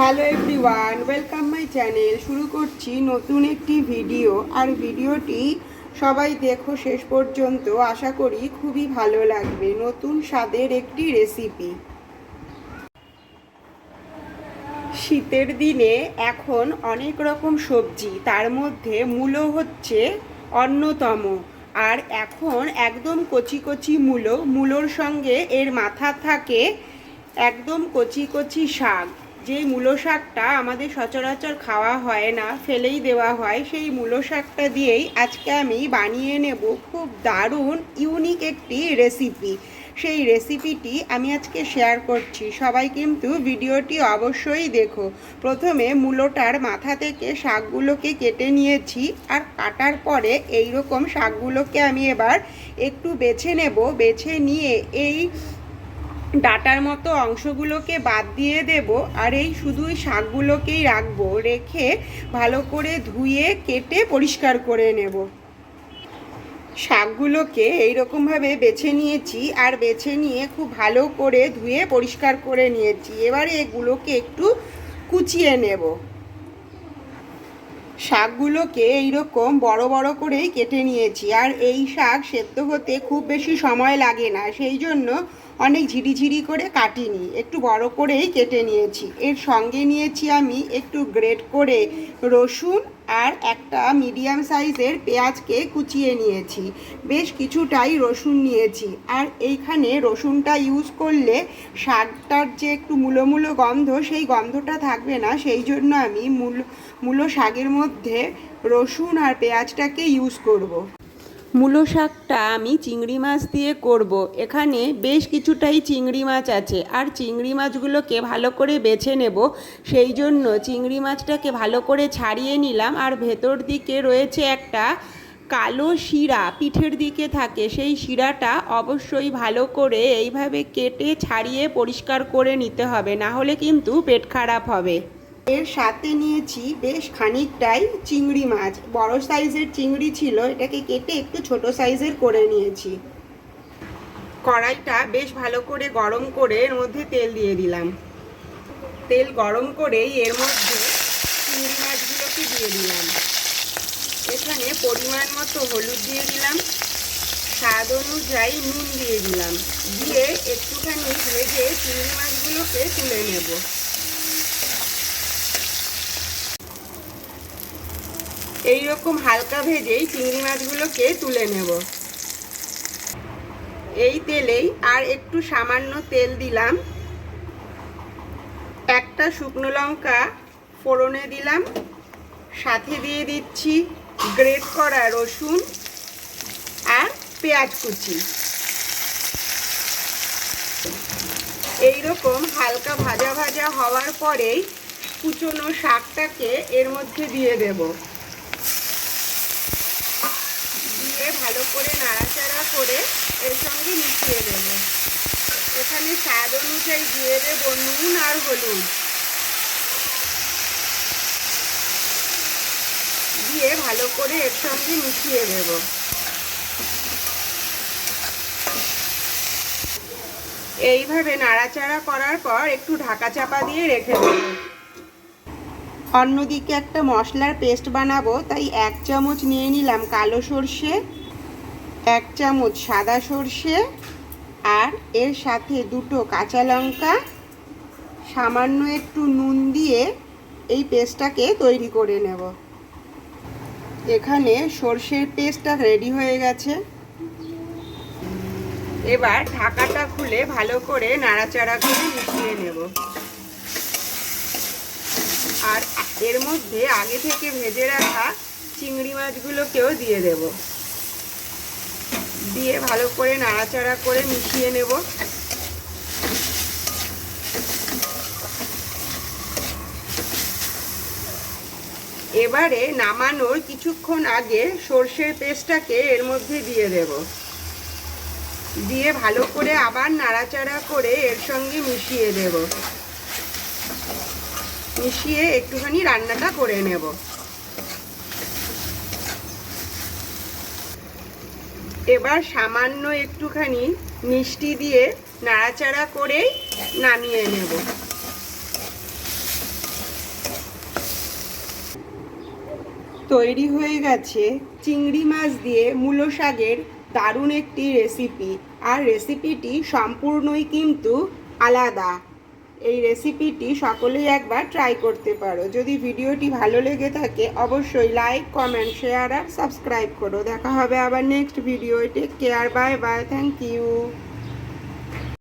Hello everyone, welcome my channel. শুরু করছি নতুন একটি ভিডিও। আর ভিডিওটি সবাই দেখো শেষ পর্যন্ত। আশা করি খুবই ভালো লাগবে। নতুন স্বাদের একটি রেসিপি। শীতের দিনে এখন অনেক রকম সবজি। তার মধ্যে মূলো হচ্ছে অন্যতম। আর এখন একদম কচি কচি মূলো। মূলোর সঙ্গে এর মাথা থাকে একদম কচি কচি শাক। যেই মূলো শাকটা আমাদের সচরাচর খাওয়া হয় না, ফেলেই দেওয়া হয়, সেই মূলো শাকটা দিয়েই আজকে আমি বানিয়ে নেব খুব দারুণ ইউনিক একটি রেসিপি সেই রেসিপিটি আমি আজকে শেয়ার করছি। সবাই কিন্তু ভিডিওটি অবশ্যই দেখো। প্রথমে মূলোটার মাথা থেকে শাকগুলোকে কেটে নিয়েছি আর কাটার পরে এই রকম শাকগুলোকে আমি এবার একটু বেছে নেব। বেছে নিয়ে এই ডাটার মতো অংশগুলোকে বাদ দিয়ে দেব আর এই শুধুই শাকগুলোকেই রাখব, রেখে ভালো করে ধুয়ে কেটে পরিষ্কার করে নেব। শাকগুলোকে এইরকমভাবে বেছে নিয়েছি আর বেছে নিয়ে খুব ভালো করে ধুয়ে পরিষ্কার করে নিয়েছি। এবারে এগুলোকে একটু কুচিয়ে নেব। শাকগুলোকে এইরকম বড় বড় করেই কেটে নিয়েছি। আর এই শাক সেদ্ধ হতে খুব বেশি সময় লাগে না, সেই জন্য অনেক ঝিরিঝিরি করে কাটিনি, একটু বড় করেই কেটে নিয়েছি। এর সঙ্গে নিয়েছি আমি একটু গ্রেট করে রসুন আর একটা মিডিয়াম সাইজের পেঁয়াজকে কুচিয়ে নিয়েছি। বেশ কিছুটাই রসুন নিয়েছি। আর এইখানে রসুনটা ইউজ করলে শাকটার যে একটু মূলো মূলো গন্ধ, সেই গন্ধটা থাকবে না। সেই জন্য আমি মূল, মূলো শাকের মধ্যে রসুন আর পেঁয়াজটাকে ইউজ করব। মূলো শাকটা আমি চিংড়ি মাছ দিয়ে করব। এখানে বেশ কিছুটাই চিংড়ি মাছ আছে। আর চিংড়ি মাছগুলোকে ভালো করে বেছে নেব। সেই জন্য চিংড়ি মাছটাকে ভালো করে ছাড়িয়ে নিলাম। আর ভেতর দিকে রয়েছে একটা কালো শিরা পিঠের দিকে থাকে। সেই শিরাটা অবশ্যই ভালো করে এইভাবে কেটে ছাড়িয়ে পরিষ্কার করে নিতে হবে। না হলে কিন্তু পেট খারাপ হবে। এর সাথে নিয়েছি বেশ খানিকটাই চিংড়ি মাছ। বড় সাইজের চিংড়ি ছিল, এটাকে কেটে একটু ছোট সাইজের করে নিয়েছি। কড়াইটা বেশ ভালো করে গরম করে এর মধ্যে তেল দিয়ে দিলাম। তেল গরম করেই এর মধ্যে চিংড়ি মাছগুলোকে দিয়ে দিলাম। এখানে পরিমাণ মতো হলুদ দিয়ে দিলাম। স্বাদ অনুযায়ী নুন দিয়ে দিলাম। দিয়ে একটুখানি ভেজে চিংড়ি মাছগুলোকে তুলে নেব। এই রকম হালকা ভেজেই চিংড়ি মাছগুলোকে তুলে নেব। এই তেলেই আর একটু সামান্য তেল দিলাম। একটা শুকনো লঙ্কা ফোড়নে দিলাম। সাথে দিয়ে দিচ্ছি গ্রেট করা রসুন আর পেঁয়াজ কুচি। এই রকম হালকা ভাজা ভাজা হওয়ার পরেই কুচনো শাকটাকে এর মধ্যে দিয়ে দেব দিয়ে ভালো করে নাড়াচাড়া করে এর সঙ্গে মিশিয়ে দেব। এখানে স্বাদ অনুযায়ী দিয়ে দেব নুন আর হলুদ। দিয়ে ভালো করে এর সঙ্গে মিশিয়ে দেব। এইভাবে নাড়াচাড়া করার পর একটু ঢাকা চাপা দিয়ে রেখে দেব। অন্যদিকে একটা মশলার পেস্ট বানাবো, তাই এক চামচ নিয়ে নিলাম কালো সর্ষে। এক চামচ সাদা সর্ষে আর এর সাথে দুটো কাঁচা লঙ্কা, সামান্য একটু নুন দিয়ে এই পেস্টটাকে তৈরি করে নেব। এখানে সর্ষের পেস্টটা রেডি হয়ে গেছে। এবার ঢাকাটা খুলে ভালো করে নাড়াচাড়া করে মিশিয়ে নেব। আর এর মধ্যে আগে থেকে ভেজে রাখা চিংড়ি মাছগুলোকেও দিয়ে দেব। দিয়ে ভালো করে নাড়াচাড়া করে মিশিয়ে নেব। এবারে নামানোর কিছুক্ষণ আগে সর্ষের পেস্টটাকে এর মধ্যে দিয়ে দেব। দিয়ে ভালো করে আবার নাড়াচাড়া করে এর সঙ্গে মিশিয়ে দেব। মিশিয়ে একটুখানি রান্নাটা করে নেব। এবার সামান্য একটুখানি মিষ্টি দিয়ে নাড়াচাড়া করেই নামিয়ে নেব। তৈরি হয়ে গেছে চিংড়ি মাছ দিয়ে মূলো শাকের দারুণ একটি রেসিপি আর রেসিপিটি সম্পূর্ণই কিন্তু আলাদা। এই রেসিপিটি সকলেই একবার ট্রাই করতে পারো। যদি ভিডিওটি ভালো লেগে থাকে, অবশ্যই লাইক কমেন্ট শেয়ার আর সাবস্ক্রাইব করো। দেখা হবে আবার next video take care bye bye thank you